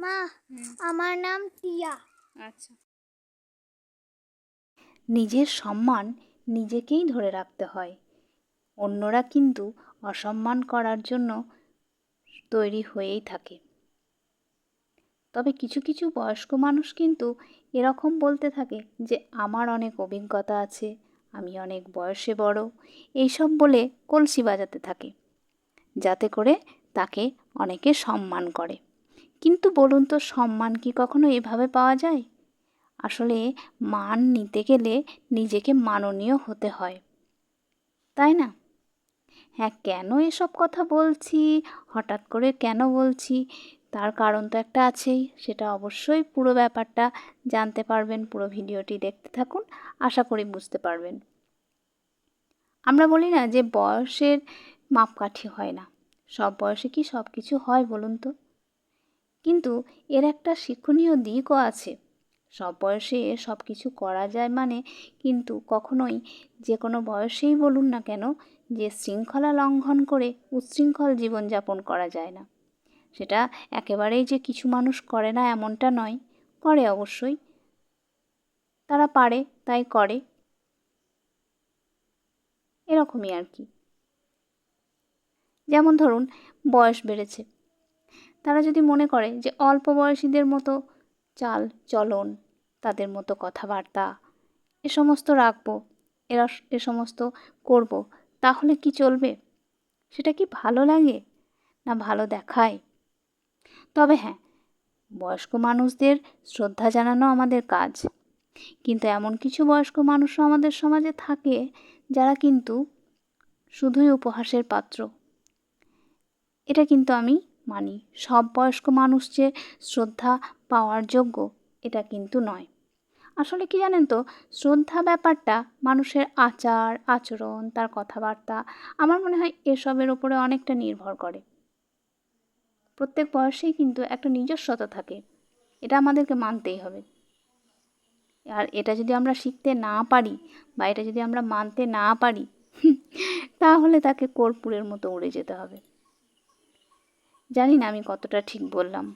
মা আমার নাম টিয়া। আচ্ছা। নিজের সম্মান নিজেকেই ধরে রাখতে হয়। অন্যরা কিন্তু অসম্মান করার জন্য তৈরি হয়েই থাকে। তবে কিছু কিছু বয়স্ক মানুষ কিন্তু এরকম বলতে থাকে যে আমার অনেক অভিজ্ঞতা আছে আমি অনেক বয়সে বড়। এইসব বলে কলসি বাজাতে থাকে। যাতে করে তাকে অনেকে সম্মান করে। কিন্তু বলুন তো, সম্মান কি কখনো এভাবে পাওয়া যায়? আসলে মান নিতে গেলে নিজেকে মাননীয় হতে হয়। তাই না? হ্যাঁ কেন এসব কথা বলছি, হঠাৎ করে কেন বলছি, তার কারণ তো একটা আছেই। সেটা অবশ্যই পুরো ব্যাপারটা জানতে পারবেন, পুরো ভিডিওটি দেখতে থাকুন, আশা করি বুঝতে পারবেন। আমরা বলি না যে বয়সের মাপকাঠি হয় না। সব বয়সে কি সব কিছু হয় বলুন তো? কিন্তু এর একটা শিক্ষণীয় দিকও আছে। সব বয়সে সব কিছু করা যায় মানে কিন্তু কখনোই যে কোনো বয়সেই বলুন না কেন যে শৃঙ্খলা লঙ্ঘন করে উচ্ছৃঙ্খল জীবনযাপন করা যায় না। সেটা একেবারেই যে কিছু মানুষ করে না এমনটা নয়, করে অবশ্যই। তারা পারে, তাই করে। এরকমই আর কি। যেমন ধরুন, বয়স বেড়েছে। তারা যদি মনে করে যে অল্প বয়সীদের মতো চাল, চলন, তাদের মতো কথাবার্তা, এ সমস্ত রাখব, এরা এ সমস্ত করব, তাহলে কি চলবে? সেটা কি ভালো লাগে না ভালো দেখায়? তবে হ্যাঁ বয়স্ক মানুষদের শ্রদ্ধা জানানো আমাদের কাজ। কিন্তু এমন কিছু বয়স্ক মানুষও আমাদের সমাজে থাকে যারা কিন্তু শুধুই উপহাসের পাত্র। এটা কিন্তু আমি মানি। সব বয়স্ক মানুষ যে শ্রদ্ধা পাওয়ার যোগ্য, এটা কিন্তু নয়। আসলে কি জানেন তো, শ্রদ্ধা ব্যাপারটা মানুষের আচার, আচরণ, তার কথাবার্তা, আমার মনে হয় এসবের ওপরে অনেকটা নির্ভর করে। প্রত্যেক বয়সেই কিন্তু একটা নিজস্বতা থাকে, এটা আমাদেরকে মানতেই হবে। আর এটা যদি আমরা শিখতে না পারি বা এটা যদি আমরা মানতে না পারি তাহলে তাকে কর্পূরের মতো উড়ে যেতে হবে। জানি না আমি কতটা ঠিক বললাম।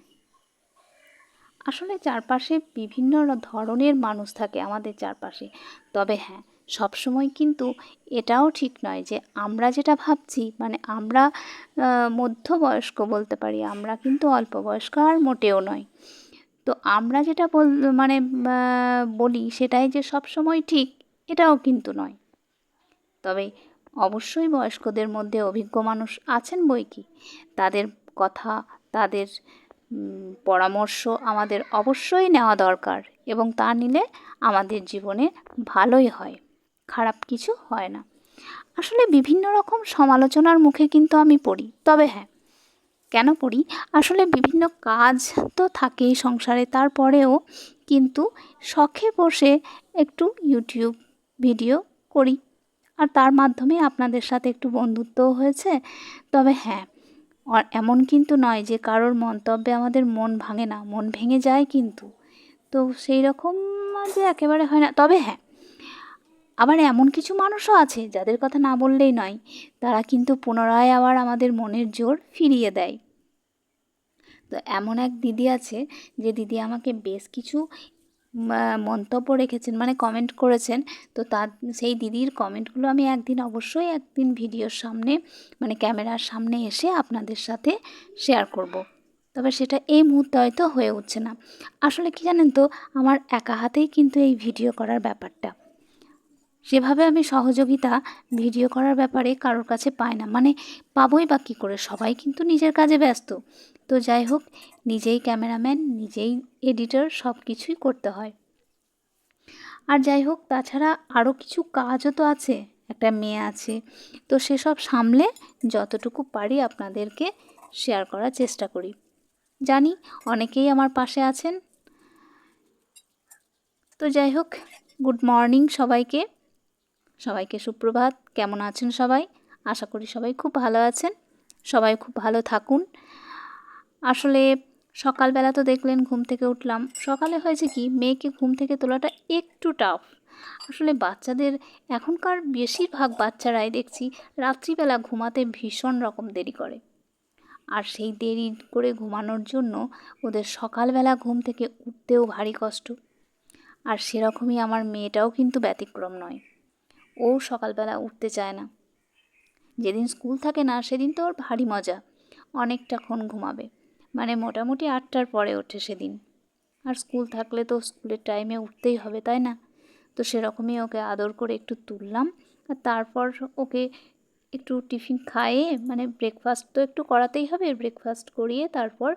আসলে চারপাশে বিভিন্ন ধরনের মানুষ থাকে আমাদের চারপাশে। তবে হ্যাঁ সবসময় কিন্তু এটাও ঠিক নয় যে আমরা যেটা ভাবছি মানে আমরা মধ্যবয়স্ক বলতে পারি, আমরা কিন্তু অল্প বয়স্ক আর মোটেও নয়। তো আমরা যেটা বল মানে বলি সেটাই যে সব সময় ঠিক, এটাও কিন্তু নয়। তবে অবশ্যই বয়স্কদের মধ্যে অভিজ্ঞ মানুষ আছেন বই কি? তাদের কথা, তাদের পরামর্শ আমাদের অবশ্যই নেওয়া দরকার এবং তা নিলে আমাদের জীবনে ভালোই হয়, খারাপ কিছু হয় না। আসলে বিভিন্ন রকম সমালোচনার মুখে কিন্তু আমি পড়ি, তবে হ্যাঁ কেন পড়ি? আসলে বিভিন্ন কাজ তো থাকেই সংসারে, তারপরেও কিন্তু শখে বসে একটু ইউটিউব ভিডিও করি। আর তার মাধ্যমে আপনাদের সাথে একটু বন্ধুত্বও হয়েছে, তবে হ্যাঁ এমন কিন্তু নয় যে কারোর মন্তব্যে আমাদের মন ভাঙে না, মন ভেঙে যায় কিন্তু। তো সেই রকম যে একেবারে হয় না। তবে হ্যাঁ আবার এমন কিছু মানুষও আছে যাদের কথা না বললেই নয়। তারা কিন্তু পুনরায় আবার আমাদের মনের জোর ফিরিয়ে দেয়। তো এমন এক দিদি আছে যে দিদি আমাকে বেশ কিছু মন্তব্য রেখেছেন মানে কমেন্ট করেছেন, তো তার, সেই দিদির কমেন্টগুলো আমি একদিন অবশ্যই একদিন ভিডিওর সামনে মানে ক্যামেরার সামনে এসে আপনাদের সাথে শেয়ার করব। তবে সেটা এই মুহূর্তে হয়তো হয়ে উঠছে না। আসলে কি জানেন তো, আমার একা হাতেই কিন্তু এই ভিডিও করার ব্যাপারটা। সেভাবে আমি সহযোগিতা ভিডিও করার ব্যাপারে কারোর কাছে পাই না মানে পাবই বা কী করে? সবাই কিন্তু নিজের কাজে ব্যস্ত। তো যাই হোক, নিজেই ক্যামেরাম্যান, নিজেই এডিটর সব কিছুই করতে হয়। আর যাই হোক, তাছাড়া আরও কিছু কাজও তো আছে, একটা মেয়ে আছে। তো সেসব সামলে যতটুকু পারি আপনাদেরকে শেয়ার করার চেষ্টা করি। জানি অনেকেই আমার পাশে আছেন। তো যাই হোক, গুড মর্নিং সবাইকে। সবাইকে সুপ্রভাত। কেমন আছেন সবাই? আশা করি সবাই খুব ভালো আছেন। সবাই খুব ভালো থাকুন। আসলে সকালবেলা তো দেখলেন ঘুম থেকে উঠলাম। সকালে হয়েছে কি, মেয়েকে ঘুম থেকে তোলাটা একটু টাফ আসলে বাচ্চাদের এখনকার বেশিরভাগ বাচ্চারাই দেখছি রাত্রিবেলা ঘুমাতে ভীষণ রকম দেরি করে। আর সেই দেরি করে ঘুমানোর জন্য ওদের সকালবেলা ঘুম থেকে উঠতেও ভারী কষ্ট। আর সেরকমই আমার মেয়েটাও কিন্তু ব্যতিক্রম নয়। ও সকালবেলা উঠতে চায় না। যেদিন স্কুল থাকে না, সেদিন তো ওর ভারী মজা। অনেকটাক্ষণ ঘুমাবে। মানে মোটামুটি আটটার পরে ওঠে সেদিন। আর স্কুল থাকলে তো স্কুলের টাইমে উঠতেই হবে, তাই না? তো সেরকমই ওকে আদর করে একটু তুললাম, আর তারপর ওকে একটু টিফিন খাইয়ে মানে ব্রেকফাস্ট তো একটু করাতেই হবে ব্রেকফাস্ট করিয়ে তারপর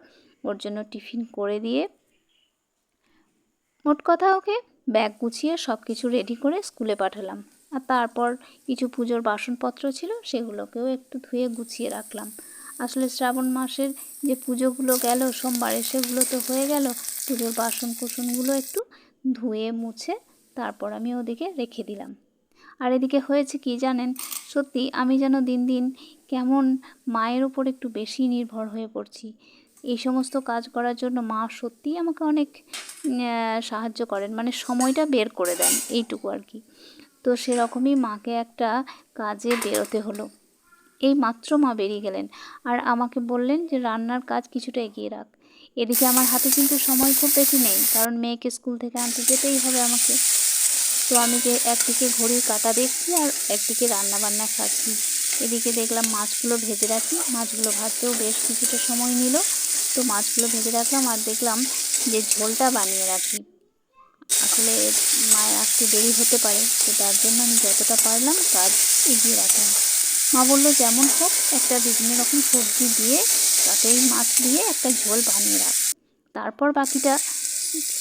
ওর জন্য টিফিন করে দিয়ে মোট কথা ওকে ব্যাগ গুছিয়ে সব কিছু রেডি করে স্কুলে পাঠালাম। আর তারপর কিছু পুজোর বাসনপত্র ছিল, সেগুলোকেও একটু ধুয়ে গুছিয়ে রাখলাম। আসলে শ্রাবণ মাসের যে পুজোগুলো গেল, সোমবারে সেগুলো তো হয়ে গেল। পুজোর বাসন কুসনগুলো একটু ধুয়ে, মুছে তারপর আমি ওদিকে রেখে দিলাম। আর এদিকে হয়েছে কি জানেন? সত্যি আমি যেন দিন দিন কেমন মায়ের ওপর একটু বেশি নির্ভর হয়ে পড়ছি। এই সমস্ত কাজ করার জন্য মা সত্যিই আমাকে অনেক সাহায্য করেন। মানে সময়টা বের করে দেন, এইটুকু আর কি। তো সেরকমই মাকে একটা কাজে বেরোতে হলো। এই মাত্র মা বেরিয়ে গেলেন। আর আমাকে বললেন যে, রান্নার কাজ কিছুটা এগিয়ে রাখ। এদিকে আমার হাতে কিন্তু সময় খুব বেশি নেই, কারণ মেয়েকে স্কুল থেকে আনতে যেতেই হবে আমাকে। তো আমি যে একদিকে ঘড়ির কাটা দেখছি আর একদিকে রান্না বান্না খাচ্ছি এদিকে দেখলাম মাছগুলো ভেজে রাখি। মাছগুলো ভাজতেও বেশ কিছুটা সময় নিল। তো মাছগুলো ভেজে রাখলাম আর দেখলাম যে, ঝোলটা বানিয়ে রাখি। আসলে মায়ের আসতে দেরি হতে পারে, তো তার জন্য আমি যতটা পারলাম কাজ এগিয়ে রাখলাম। মা বলল, যেমন হোক, একটা বিভিন্ন রকম সবজি দিয়ে তাতেই মাছ দিয়ে একটা ঝোল বানিয়ে রাখ। তারপর বাকিটা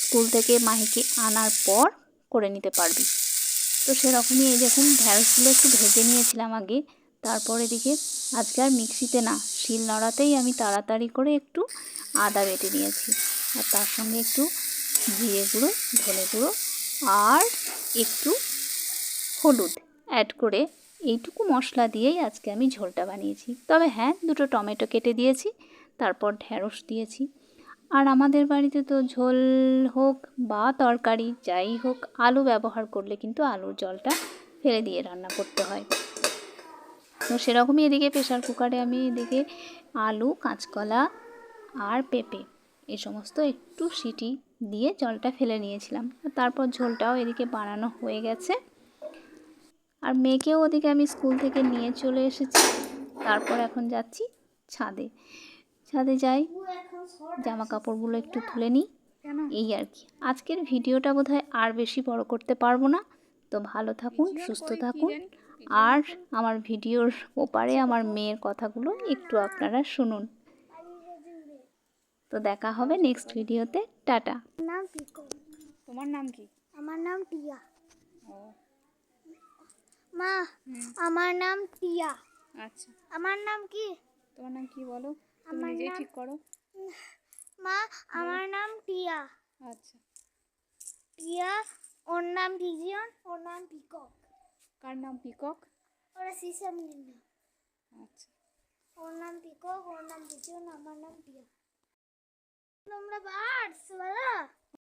স্কুল থেকে মাহিকে আনার পর করে নিতে পারবি। তো সেরকমই এই দেখুন ঢ্যাঁড়সগুলো একটু ভেজে নিয়েছিলাম আগে। তারপর এদিকে আজকে আর মিক্সিতে না, শিল নড়াতেই আমি তাড়াতাড়ি করে একটু আদা বেটে নিয়েছি। আর তার সঙ্গে একটু জিরে গুঁড়ো, ধনে গুঁড়ো আর একটু হলুদ অ্যাড করে এইটুকু মশলা দিয়েই আজকে আমি ঝোলটা বানিয়েছি। তবে হ্যাঁ দুটো টমেটো কেটে দিয়েছি, তারপর ঢ্যাঁড়স দিয়েছি। আর আমাদের বাড়িতে তো ঝোল হোক বা তরকারি, যাই হোক, আলু ব্যবহার করলে কিন্তু আলুর জলটা ফেলে দিয়ে রান্না করতে হয়। তো সেরকমই এদিকে প্রেশার কুকারে আমি এদিকে আলু, কাঁচকলা আর পেঁপে এই সমস্ত একটু সিটি দিয়ে জলটা ফেলে নিয়েছিলাম। তারপর ঝোলটাও এদিকে বানানো হয়ে গেছে। আর মেয়েকেও ওদিকে আমি স্কুল থেকে নিয়ে চলে এসেছি। তারপর এখন যাচ্ছি ছাদে। ছাদে যাই জামা কাপড়গুলো একটু তুলে নিই এই আর কি। আজকের ভিডিওটা বোধহয় আর বেশি বড় করতে পারব না। তো ভালো থাকুন সুস্থ থাকুন। আর আমার ভিডিওর ওপারে আমার মেয়ের কথাগুলো একটু আপনারা শুনুন। তো দেখা হবে নেক্সট ভিডিওতে টাটা। নাম পিকো তোমার নাম কি? আমার নাম টিয়া। ও। মা আমার নাম টিয়া। আচ্ছা। আমার নাম কি? তোমার নাম কি বলো? তুমি আমার নিজেই নাম- ঠিক করো। মা আমার নাম টিয়া। আচ্ছা। টিয়া ওর নাম পিজিয়ন ওর নাম পিকক। কার নাম পিকক? ওরা সিসাম না আচ্ছা। ওর নাম পিকক ওর নাম পিজিয়ন আমার নাম টিয়া। তোমরা বার্ডস বলো